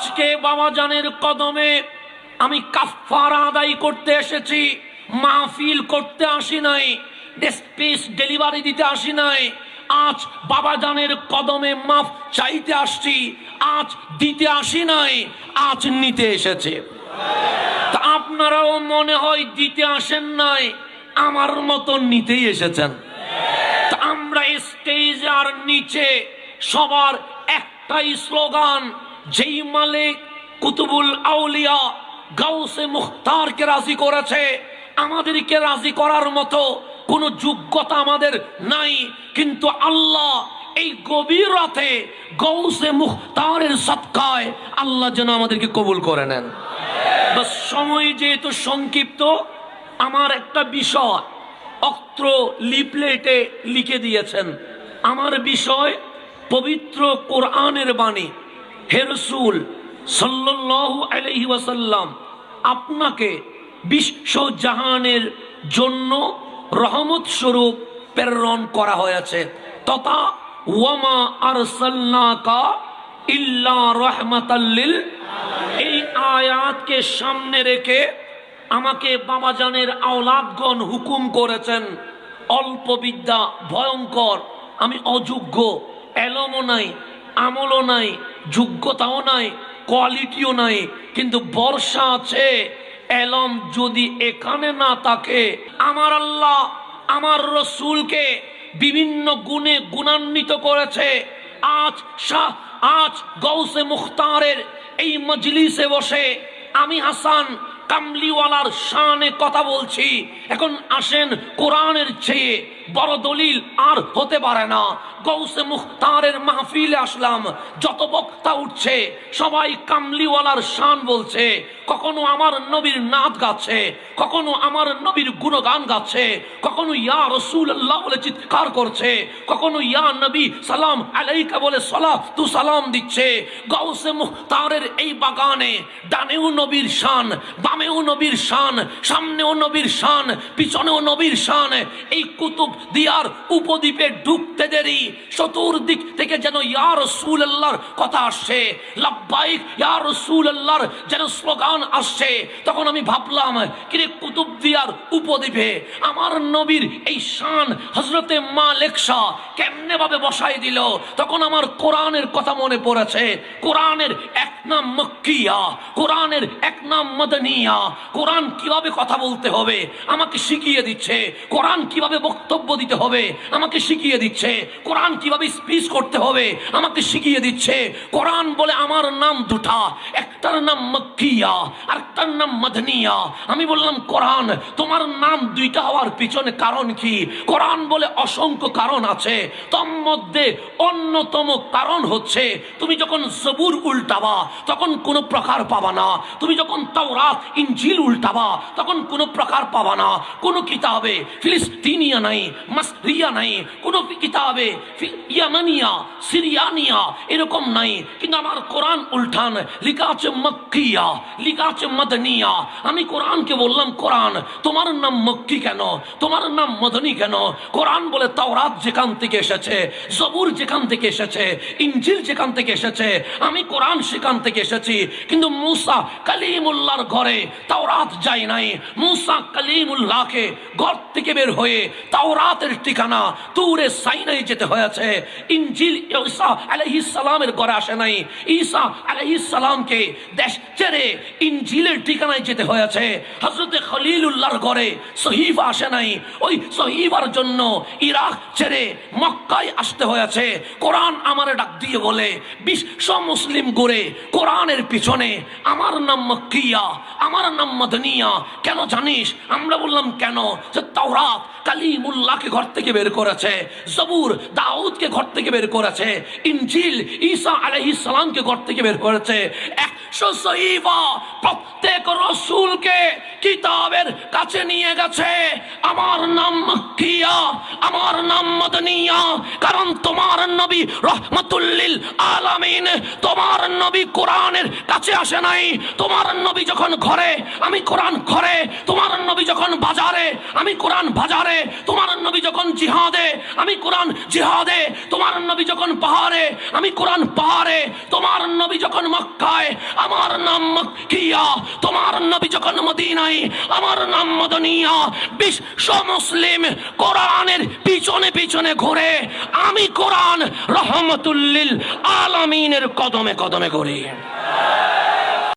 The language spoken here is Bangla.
আজকে বাবা জানের কদমে আমি কাফার আদায় করতে এসেছি, মাহফিল করতে আসি নাই স্পেস ডেলিভারি দিতে আসি নাই, আজ বাবা জানের কদমে মাফ চাইতে আসছি, আজ দিতে আসি নাই, আজ নিতে এসেছে। তা আপনারাও মনে হয় দিতে আসেন নাই, আমার মতো নিতেই এসেছেন। তা আমরা স্টেজ আর নিচে সবার একটাই স্লোগান যেই মালিক কুতুবুল আউলিয়া গাউসে মুখতারকে রাজি করেছে, আমাদেরকে রাজি করার মতো কোনো যোগ্যতা আমাদের নাই। কিন্তু আল্লাহ এই গভীর রাতে গৌসে মুখতারের সৎকায় আল্লাহ যেন আমাদেরকে কবুল করে নেন। সময় যেহেতু সংক্ষিপ্ত, আমার একটা বিষয় অক্ত্র লিপলেটে লিখে দিয়েছেন। আমার বিষয় পবিত্র কোরআনের বাণী। সাল্লাল্লাহু আলাইহি ওয়াসাল্লাম, আপনাকে বিশ্ব জাহানের জন্য রহমত স্বরূপ প্রেরণ করা হয়েছে। তথা ওয়ামা আরসালনাকা ইল্লা রহমাতাল্লিল এই আয়াতকে সামনে রেখে আমাকে বাবাজানের আওলাদগণ হুকুম করেছেন, অল্প বিদ্যা, ভয়ঙ্কর, আমি অযোগ্য, এলমও নাই, আমলও নাই যোগ্যতাও নাই কোয়ালিটিও নাই, কিন্তু বর্ষা আছে। এলম যদি এখানে না থাকে, আমার আল্লাহ আমার রসুলকে বিভিন্ন গুণে গুণান্বিত করেছে। আজ শাহ, আজ গৌসে মুখতারের এই মজলিসে বসে আমি হাসান কামলিওয়ালার শানে কথা বলছি। এখন আসেন কোরআনের চেয়ে বড় দলিল আর হতে পারে না। গৌসে মুখতারের মাহফিলে আসলাম। যত বক্তা উঠছে, সবাই কামলিওয়ালার শান বলছে। কখনো আমার নবীর নাচ গাচ্ছে, কখনো আমার নবীর গুণগান গাচ্ছে, কখনো ইয়া রসুল আল্লাহ বলে চিৎকার করছে, কখনো ইয়া নবী সালাম আলাইকা বলে সলা তু সালাম দিচ্ছে। গৌসে মুখতারের এই বাগানে ডানেও নবীর শান বামেও নবীর শান, সামনেও নবীর শান, পিছনেও নবীর শান। এই কুতুব দিয়ার উপদ্বীপে ঢুকতে দেরি, চতুর্দিক থেকে যেন ইয়া রসুল আল্লাহর কথা আসছে। লাব্বাইক, ইয়া রসুল আল্লাহর যেন স্লোগান আসছে। তখন আমি ভাবলাম, কিরে কুতুব দিয়ার উপদ্বীপে, আমার নবীর এই শান হজরতে মা লেখা কেমনে ভাবে বসাই দিল? তখন আমার কোরআনের কথা মনে পড়েছে। কোরআনের এক নাম মক্কিয়া, কোরআনের এক নাম মদনিয়া। কোরআন কীভাবে কথা বলতে হবে? আমাকে শিখিয়ে দিচ্ছে। কোরআন কীভাবে বক্তব্য দিতে হবে? আমাকে শিখিয়ে দিচ্ছে। কোরআন কীভাবে স্পিচ করতে হবে? আমাকে শিখিয়ে দিচ্ছে। কোরআন বলে আমার নাম দুটা। একটার নাম মক্কিয়া আর একটার নাম মদনিয়া। আমি বললাম, কোরআন, তোমার নাম দুইটা হওয়ার পিছনে কারণ কি? কোরআন বলে অসংখ্য কারণ আছে। তোর মধ্যে অন্যতম কারণ হচ্ছে, তুমি যখন সবুর উল্টাবা, তখন কোনো প্রকার পাবা না। তুমি যখন তাওরাত ইঞ্জিল উল্টাবা, তখন কোনো প্রকার পাবা না। কোনো কিতাবে ফিলিস্তিনিয়া নাই, মাসরিয়া নাই, কোনো কিতাবে ইয়ামানিয়া, সিরিয়ানিয়া এরকম নাই। কিন্তু আমার কোরআন উল্টান, লিখা আছে মক্কিয়া লিখা আছে মদনিয়া। আমি কোরআনকে বললাম, কোরআন, তোমার নাম মক্কি কেন? তোমার নাম মদনী কেন? কোরআন বলে তাওরাত যেখান থেকে এসেছে, জবুর যেখান থেকে এসেছে ইঞ্জিল যেখান থেকে এসেছে, আমি কোরআন সেখান থেকে এসেছি। কিন্তু মুসা কালিমুল্লাহর ঘরে তাওরাত যায় নাই। মুসা কালিমুল্লাহকে ঘর থেকে বের হয়ে তাওরাতের ঠিকানা তুরে সাইনাই যেতে হয়েছে। ইঞ্জিল ঈসা আলাইহিস সালামের ঘরে আসে নাই। ঈসা আলাইহিস সালামকে দেশ ছেড়ে ইঞ্জিলের ঠিকানায় যেতে হয়েছে। হজরতে খলিলুল্লাহর ঘরে সহিফা আসে নাই। ওই সহিফার জন্য ইরাক ছেড়ে মক্কায় আসতে হয়েছে। কোরআন আমার ডাক দিয়ে বলে, বিশ্ব মুসলিম ঘুরে কোরআনের পিছনে আমার নাম মক্কিয়া, আমার নাম মদনিয়া। কেন জানিস? আমরা বললাম, কেন? যে তাওরাত কালিমুল্লাহকে ঘর থেকে বের করেছে, জবুর দাউদকে ঘর থেকে বের করেছে ইনজিল ঈসা আলাইহিস সালামকে ঘর থেকে বের করেছে। প্রত্যেক রসুলকে কিতাবের কাছে নিয়ে গেছে। আমার নাম মক্কিয়া, আমার নাম মদনিয়া, কারণ তোমার নবী রহমতুল্লিল আলামিন তোমার নবী কোরআনের কাছে আসে নাই। তোমার নবী যখন ঘরে, আমি কোরআন ঘরে, তোমার নবী যখন বাজারে, আমি কোরআন বাজারে, তোমার নবী যখন জিহাদে, আমি কোরআন জিহাদে, তোমার নবী যখন পাহাড়ে, আমি কোরআন পাহাড়ে, তোমার নবী যখন মক্কায় আমার নাম মক্কিয়া। তোমার নবী যখন মদিনায়, আমার নাম মদনিয়া। বিশ্ব মুসলিম কোরআনের পিছনে পিছনে ঘুরে, আমি কোরআন রহমতুল্লিল আলামিনের কদমে কদমে ঘুরি।